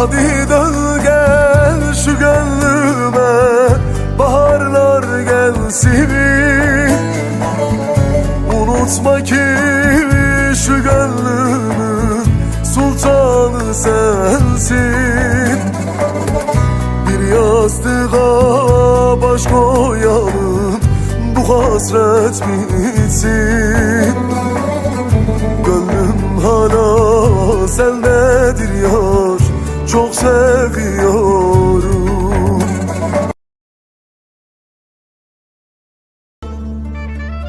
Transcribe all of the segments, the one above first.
Hadi dön gel şu gönlüme Baharlar gelsin. Unutma ki şu gönlümün Sultanı sensin. Bir yastığa baş koyalım Bu hasret bitsin. Gönlüm hala sendedir yar Çok seviyorum.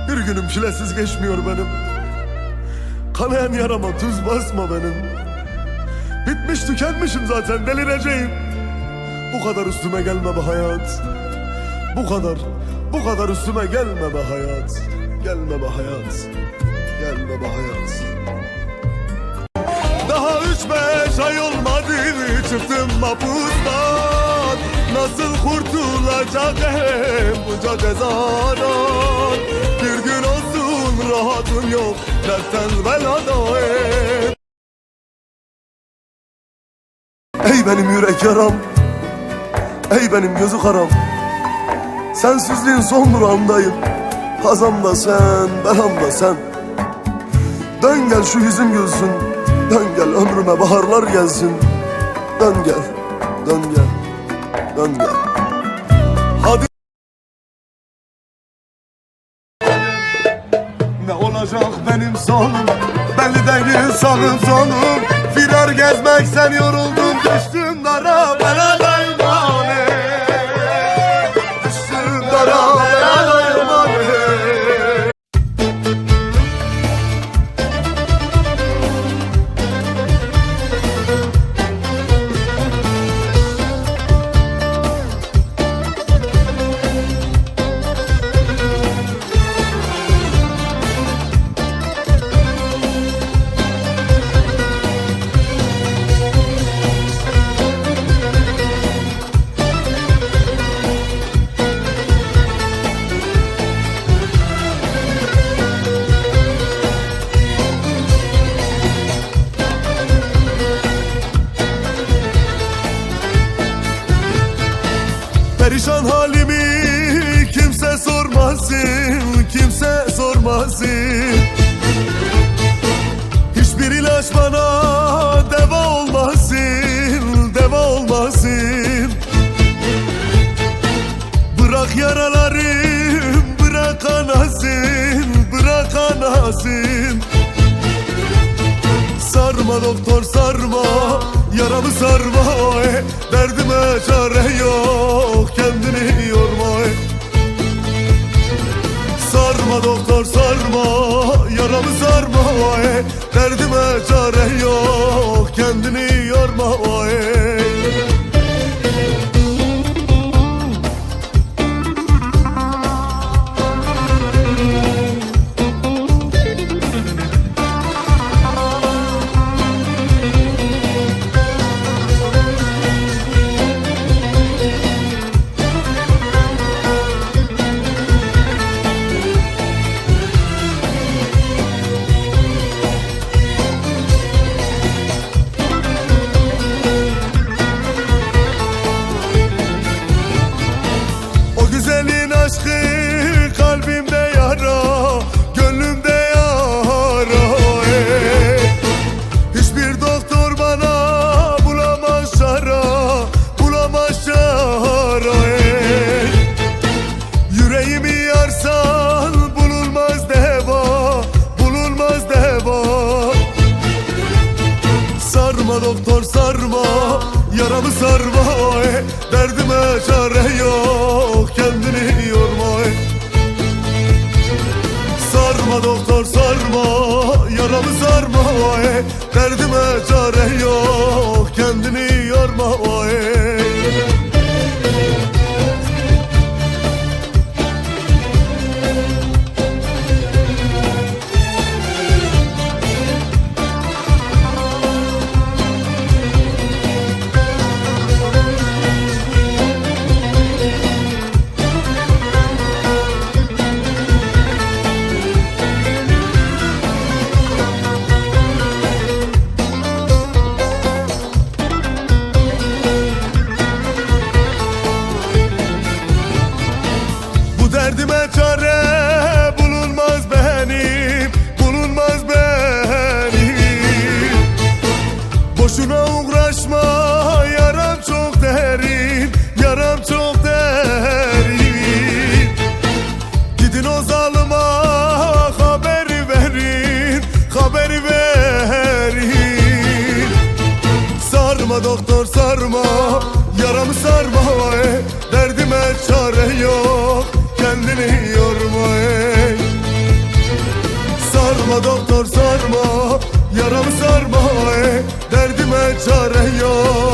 Bir günüm çilesiz geçmiyor benim. Kanayan yarama tuz basma benim. Bitmiş tükenmişim zaten delireceğim. Bu kadar üstüme gelme be hayat. Bu kadar, bu kadar üstüme gelme be hayat. Gelme be hayat. Gelme be hayat. Daha üç beş ay olmadı çıktım mapustan Nasıl kurtulacağım bunca cezadan? Bir gün olsun rahatım yok dertten beladayım Ey benim yürek yaram Ey benim gözü karam. Sensizliğin son durağındayım Hazam da sen, belam da sen. Dön gel şu yüzüm gülsün Dön gel ömrüme baharlar gelsin Dön gel, dön gel, dön gel. Hadi. Ne olacak benim sonum? Belli değil sağım sonum Firar gezmeksen yoruldum Düştüm dara. Beladayım sormasın Hiçbir ilaç bana deva olmasın, deva olmasın. Bırak yaralarım, bırak anasın, bırak anasın. Sarma doktor sarma Yaramı sarma e, Derdime çare yok Kendini yorma e. Sarma doktor sarma Yaramı sarma e, Derdime çare yok Kendini yorma e. Sarma e, Derdime çare yok Kendini yorma. Sarma doktor sarma Yaramı sarma e, Derdime çare yok çare yok Kendini yorma ey. Sarma doktor sarma Yaramı sarma ey. Derdime çare yok